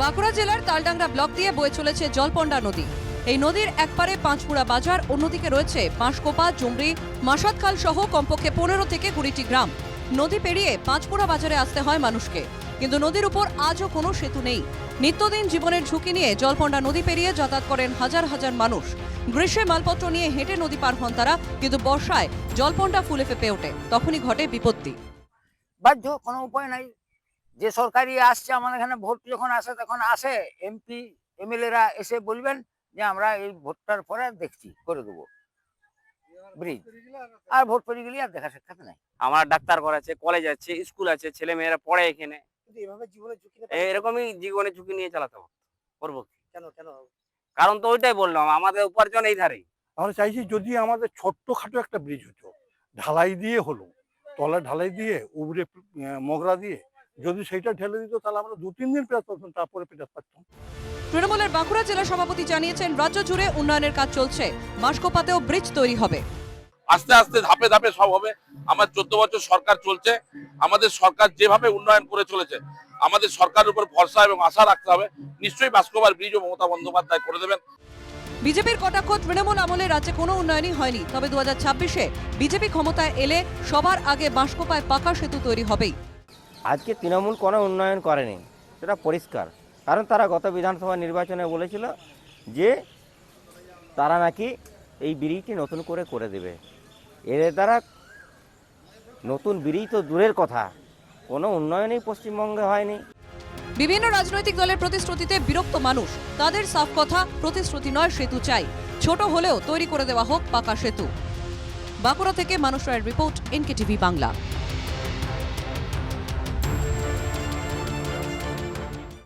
বাঁকুড়া জেলার তালডাংরা ব্লক দিয়ে বয়ে চলেছে জলপন্ডা নদী। এই নদীর একপারে পাঁচপুরা বাজার, অন্যদিকে রয়েছে পাঁশকোপা, জুমরি, মাসাদখাল সহ কমপক্ষে পনেরো থেকে কুড়িটি গ্রাম। নদী পেরিয়ে পাঁচপুরা বাজারে আসতে হয় মানুষকে। কিন্তু নদীর উপর আজও কোনো সেতু নেই। নিত্যদিন জীবনের ঝুঁকি নিয়ে জলপন্ডা নদী পেরিয়ে যাতায়াত করেন হাজার হাজার মানুষ। গ্রীষ্মে মালপত্র নিয়ে হেঁটে নদী পার হন তারা, কিন্তু বর্ষায় জলপন্ডা ফুলে ফেপে ওঠে। তখনই ঘটে বিপত্তি। বাধ্য, কোনো উপায় নাই। যে সরকারি আসছে আমাদের এখানে ভোট যখন আসে তখন আসে এমপি এমএলএরা এসে বলবেন যে আমরা এই ভোটটার পরে দেখছি করে দেবো। ব্রিজ। আর ভোট পড়ে গেলে আর দেখা সাক্ষাৎ নাই। আমার ডাক্তার ঘর আছে কলেজ আছে স্কুল আছে ছেলে মেয়েরা পড়ে এখানে। কিন্তু এভাবে জীবনে ঝুঁকি এরকমই জীবনে ঝুঁকি নিয়ে চালাতে হবে। করব কি? কেন কেন? কারণ তো ওইটাই বললাম আমাদের উপার্জন এই ধারেই। আমরা চাইছি যদি আমাদের ছোট্টখাটো একটা ব্রিজ হতো ঢালাই দিয়ে হলো তলা ঢালাই দিয়ে উপরে আহ, মগরা দিয়ে যদি সেইটা ঢেলে দিত তাহলে আমরা দু তিন দিন পেঁয়াজ পারতাম তারপরে পেঁয়াজ পারতাম তৃণমূলের বাঁকুড়া জেলা সভাপতি জানিয়েছেন রাজ্য জুড়ে উন্নয়নের কাজ চলছে। মাসকোপাতেও ব্রিজ তৈরি হবে। আস্তে আস্তে ধাপে ধাপে সব হবে। আমার চোদ্দ বছর সরকার চলছে। আমাদের সরকার যেভাবে উন্নয়ন করে চলেছে আমাদের সরকারের উপর ভরসা এবং আশা রাখতে হবে। নিশ্চয়ই বাস্কোবার ব্রিজ ও মমতা বন্দ্যোপাধ্যায় করে দেবেন। বিজেপির কটাক্ষ তৃণমূল আমলে রাজ্যে কোনো উন্নয়নই হয়নি। তবে দু হাজার ছাব্বিশে বিজেপি ক্ষমতায় এলে সবার আগে বাঁশকোপায় পাকা সেতু তৈরি হবেই। আজকে তৃণমূল কোনো উন্নয়ন করেনি। সেটা পরিষ্কার। কারণ তারা গত বিধানসভা নির্বাচনে বলেছিল যে তারা নাকি এই ব্রিজটি নতুন করে করে দেবে। এর দ্বারা নতুন ব্রিজ তো দূরের কথা। কোনো উন্নয়নই পশ্চিমবঙ্গে হয়নি। বিভিন্ন রাজনৈতিক দলের প্রতিশ্রুতিতে বিরক্ত মানুষ। তাদের সাফ কথা, প্রতিশ্রুতি নয় সেতু চাই। ছোট হলেও তৈরি করে দেওয়া হোক পাকা সেতু। বাঁকুড়া থেকে মানুষ রায়ের রিপোর্ট এনকে টিভি বাংলা।